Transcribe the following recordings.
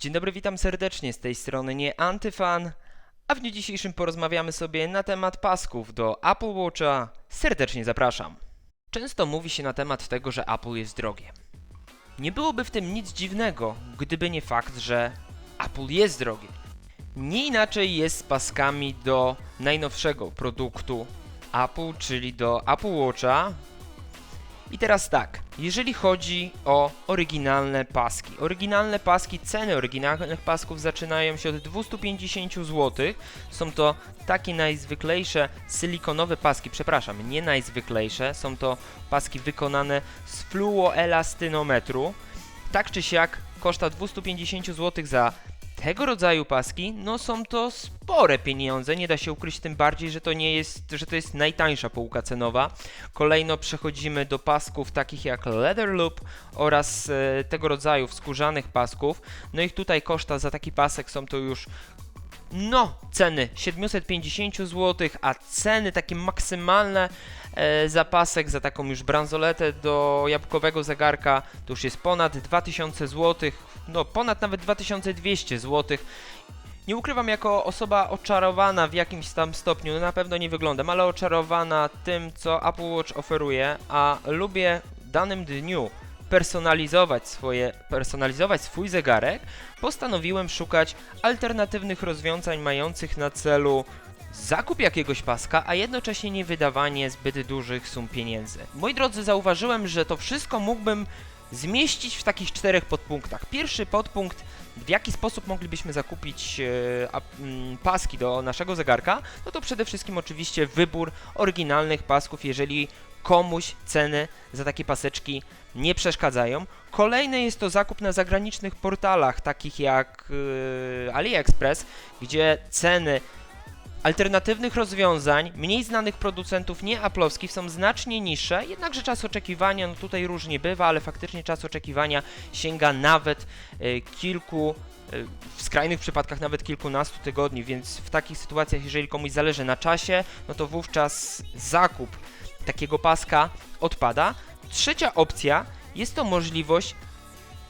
Dzień dobry, witam serdecznie z tej strony nie Antyfan, a w dniu dzisiejszym porozmawiamy sobie na temat pasków do Apple Watcha. Serdecznie zapraszam. Często mówi się na temat tego, że Apple jest drogie. Nie byłoby w tym nic dziwnego, gdyby nie fakt, że Apple jest drogie. Nie inaczej jest z paskami do najnowszego produktu Apple, czyli do Apple Watcha, i teraz tak, jeżeli chodzi o oryginalne paski. Oryginalne paski, ceny oryginalnych pasków zaczynają się od 250 zł. Są to takie najzwyklejsze silikonowe paski, przepraszam, nie najzwyklejsze, są to paski wykonane z fluoelastynometru. Tak czy siak, koszta 250 zł za tego rodzaju paski, no są to spore pieniądze, nie da się ukryć tym bardziej, że to nie jest, że to jest najtańsza półka cenowa. Kolejno przechodzimy do pasków takich jak Leather Loop oraz e, tego rodzaju skórzanych pasków. No ich tutaj koszta za taki pasek są to już no, ceny 750 zł, a ceny takie maksymalne e, za pasek, za taką już bransoletę do jabłkowego zegarka to już jest ponad 2000 zł, no ponad nawet 2200 zł. Nie ukrywam, jako osoba oczarowana w jakimś tam stopniu, no na pewno nie wyglądam, ale oczarowana tym, co Apple Watch oferuje, a lubię w danym dniu personalizować swoje, personalizować swój zegarek, postanowiłem szukać alternatywnych rozwiązań mających na celu zakup jakiegoś paska, a jednocześnie nie wydawanie zbyt dużych sum pieniędzy. Moi drodzy, zauważyłem, że to wszystko mógłbym zmieścić w takich czterech podpunktach. Pierwszy podpunkt, w jaki sposób moglibyśmy zakupić e, mm, paski do naszego zegarka, no to przede wszystkim oczywiście wybór oryginalnych pasków, jeżeli komuś ceny za takie paseczki nie przeszkadzają. Kolejny jest to zakup na zagranicznych portalach, takich jak yy, AliExpress, gdzie ceny alternatywnych rozwiązań, mniej znanych producentów, nie aplowskich, są znacznie niższe, jednakże czas oczekiwania, no tutaj różnie bywa, ale faktycznie czas oczekiwania sięga nawet yy, kilku yy, w skrajnych przypadkach nawet kilkunastu tygodni, więc w takich sytuacjach, jeżeli komuś zależy na czasie, no to wówczas zakup takiego paska odpada. Trzecia opcja jest to możliwość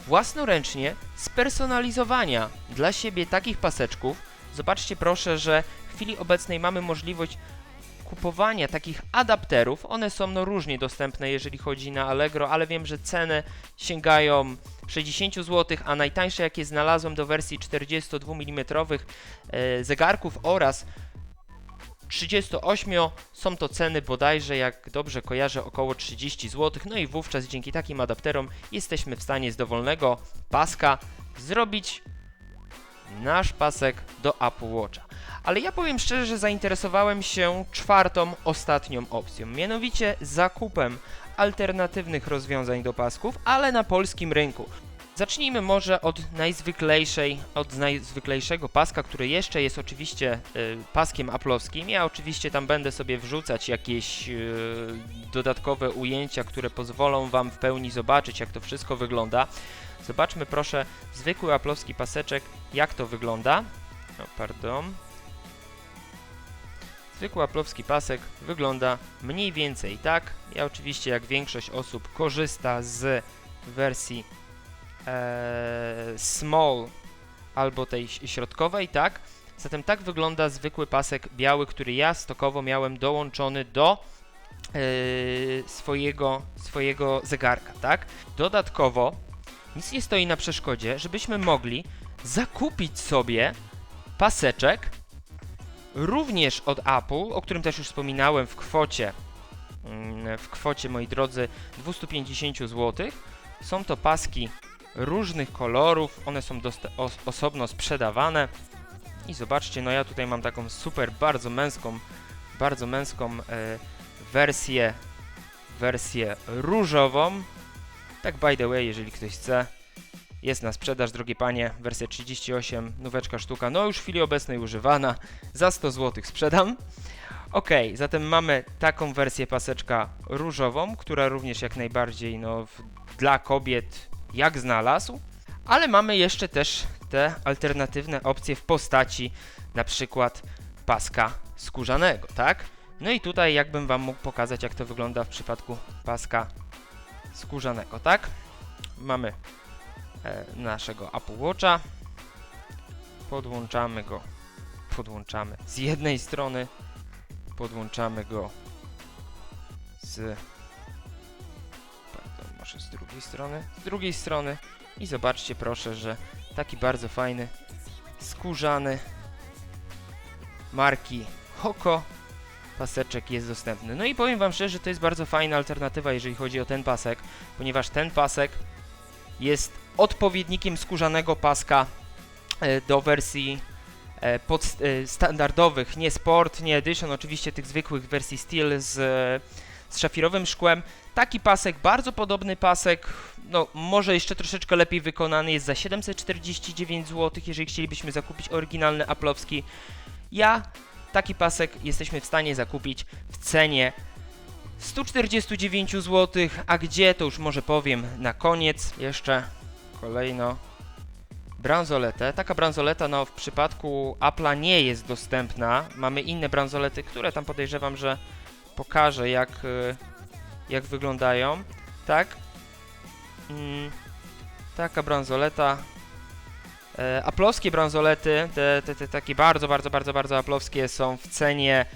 własnoręcznie spersonalizowania dla siebie takich paseczków. Zobaczcie proszę, że chwili obecnej mamy możliwość kupowania takich adapterów. One są no różnie dostępne, jeżeli chodzi na Allegro, ale wiem, że ceny sięgają 60 zł, a najtańsze jakie znalazłem do wersji 42 mm e, zegarków oraz 38 są to ceny bodajże, jak dobrze kojarzę, około 30 zł. No i wówczas dzięki takim adapterom jesteśmy w stanie z dowolnego paska zrobić nasz pasek do Apple Watcha. Ale ja powiem szczerze, że zainteresowałem się czwartą, ostatnią opcją, mianowicie zakupem alternatywnych rozwiązań do pasków, ale na polskim rynku. Zacznijmy może od najzwyklejszej, od najzwyklejszego paska, który jeszcze jest oczywiście y, paskiem aplowskim. Ja oczywiście tam będę sobie wrzucać jakieś y, dodatkowe ujęcia, które pozwolą Wam w pełni zobaczyć, jak to wszystko wygląda. Zobaczmy proszę zwykły aplowski paseczek, jak to wygląda. O, pardon. Zwykły aplowski pasek wygląda mniej więcej tak. Ja oczywiście, jak większość osób, korzysta z wersji e, small albo tej środkowej, tak? Zatem tak wygląda zwykły pasek biały, który ja stokowo miałem dołączony do e, swojego, swojego zegarka, tak? Dodatkowo nic nie stoi na przeszkodzie, żebyśmy mogli zakupić sobie paseczek również od Apple, o którym też już wspominałem w kwocie mm, w kwocie, moi drodzy, 250 zł. Są to paski różnych kolorów, one są os osobno sprzedawane. I zobaczcie, no ja tutaj mam taką super, bardzo męską, bardzo męską e, wersję, wersję różową. Tak by the way, jeżeli ktoś chce, jest na sprzedaż, drogie panie, wersja 38, nóweczka sztuka, no już w chwili obecnej używana, za 100 zł sprzedam. Ok, zatem mamy taką wersję paseczka różową, która również jak najbardziej no, dla kobiet jak znalazł, ale mamy jeszcze też te alternatywne opcje w postaci na przykład paska skórzanego, tak? No i tutaj jakbym Wam mógł pokazać, jak to wygląda w przypadku paska skórzanego, tak? Mamy naszego Apple Watcha. podłączamy go. Podłączamy. Z jednej strony podłączamy go z. Pardon, może z drugiej strony. Z drugiej strony. I zobaczcie proszę, że taki bardzo fajny, skórzany marki Hoko paseczek jest dostępny. No i powiem Wam szczerze, że to jest bardzo fajna alternatywa, jeżeli chodzi o ten pasek, ponieważ ten pasek jest odpowiednikiem skórzanego paska e, do wersji e, pod, e, standardowych, nie Sport, nie Edition, oczywiście tych zwykłych wersji Steel z, z szafirowym szkłem. Taki pasek, bardzo podobny pasek, no może jeszcze troszeczkę lepiej wykonany, jest za 749 zł, jeżeli chcielibyśmy zakupić oryginalny aplowski. Ja taki pasek jesteśmy w stanie zakupić w cenie 149 zł, a gdzie to już może powiem na koniec jeszcze kolejno bransoletę. Taka bransoleta no w przypadku Apple'a nie jest dostępna. Mamy inne bransolety, które tam podejrzewam, że pokażę jak, y, jak wyglądają. Tak? Mm, taka bransoleta E, aplowskie bransolety, te, te, te takie bardzo, bardzo, bardzo, bardzo aplowskie są w cenie,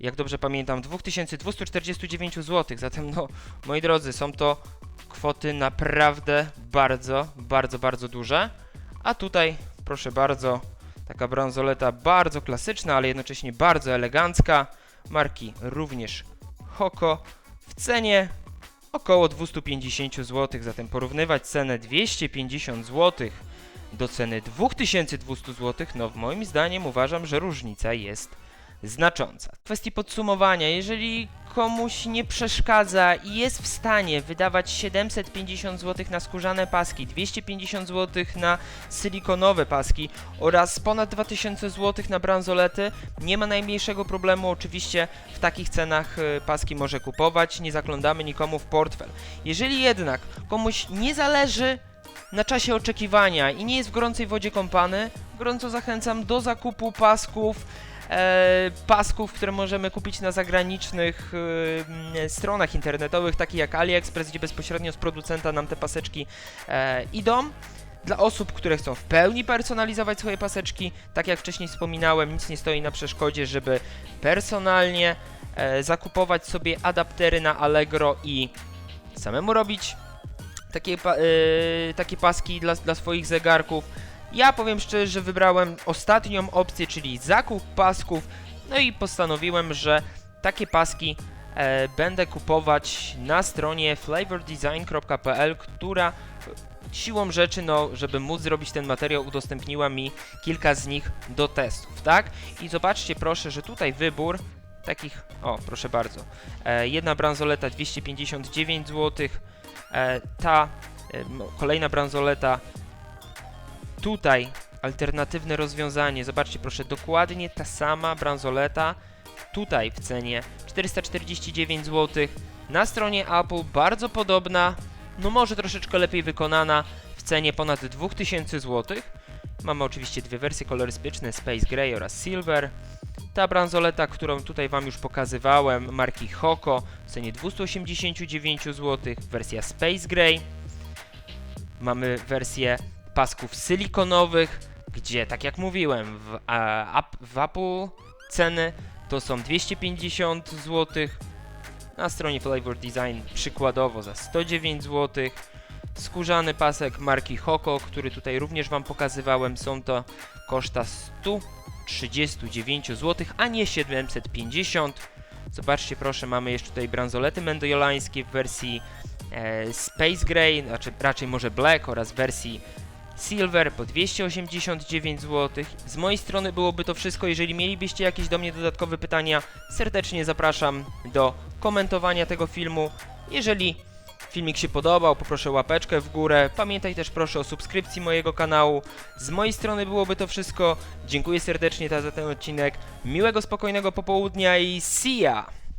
jak dobrze pamiętam, 2249 zł. Zatem, no, moi drodzy, są to kwoty naprawdę bardzo, bardzo, bardzo duże. A tutaj, proszę bardzo, taka bransoleta bardzo klasyczna, ale jednocześnie bardzo elegancka. Marki również Hoko w cenie około 250 zł. Zatem porównywać cenę 250 zł do ceny 2200 zł, no moim zdaniem uważam, że różnica jest znacząca. W kwestii podsumowania, jeżeli komuś nie przeszkadza i jest w stanie wydawać 750 zł na skórzane paski, 250 zł na silikonowe paski oraz ponad 2000 zł na bransolety, nie ma najmniejszego problemu. Oczywiście w takich cenach y, paski może kupować, nie zaglądamy nikomu w portfel. Jeżeli jednak komuś nie zależy na czasie oczekiwania i nie jest w gorącej wodzie kąpany, gorąco zachęcam do zakupu pasków, pasków, które możemy kupić na zagranicznych e, stronach internetowych, takich jak AliExpress, gdzie bezpośrednio z producenta nam te paseczki e, idą. Dla osób, które chcą w pełni personalizować swoje paseczki, tak jak wcześniej wspominałem, nic nie stoi na przeszkodzie, żeby personalnie e, zakupować sobie adaptery na Allegro i samemu robić takie, yy, takie paski dla, dla swoich zegarków. Ja powiem szczerze, że wybrałem ostatnią opcję, czyli zakup pasków, no i postanowiłem, że takie paski e, będę kupować na stronie flavordesign.pl, która siłą rzeczy, no, żeby móc zrobić ten materiał, udostępniła mi kilka z nich do testów, tak? I zobaczcie proszę, że tutaj wybór takich, o proszę bardzo, e, jedna bransoleta 259 zł, E, ta e, kolejna bransoleta tutaj alternatywne rozwiązanie. Zobaczcie proszę, dokładnie ta sama bransoleta tutaj w cenie 449 zł. Na stronie Apple bardzo podobna, no może troszeczkę lepiej wykonana w cenie ponad 2000 zł. Mamy oczywiście dwie wersje kolorystyczne, Space Gray oraz Silver. Ta bransoleta, którą tutaj Wam już pokazywałem, marki Hoko w cenie 289 zł, wersja Space Gray. Mamy wersję pasków silikonowych, gdzie, tak jak mówiłem, w, a, w Apple ceny to są 250 zł, na stronie Flavor Design przykładowo za 109 zł. Skórzany pasek marki Hoko, który tutaj również Wam pokazywałem, są to koszta 100 39 zł, a nie 750. Zobaczcie proszę, mamy jeszcze tutaj bransolety mendojolańskie w wersji e, Space Gray, znaczy raczej może Black oraz wersji Silver po 289 zł. Z mojej strony byłoby to wszystko. Jeżeli mielibyście jakieś do mnie dodatkowe pytania, serdecznie zapraszam do komentowania tego filmu. Jeżeli filmik się podobał, poproszę łapeczkę w górę. Pamiętaj też proszę o subskrypcji mojego kanału. Z mojej strony byłoby to wszystko. Dziękuję serdecznie za ten odcinek. Miłego, spokojnego popołudnia i see ya!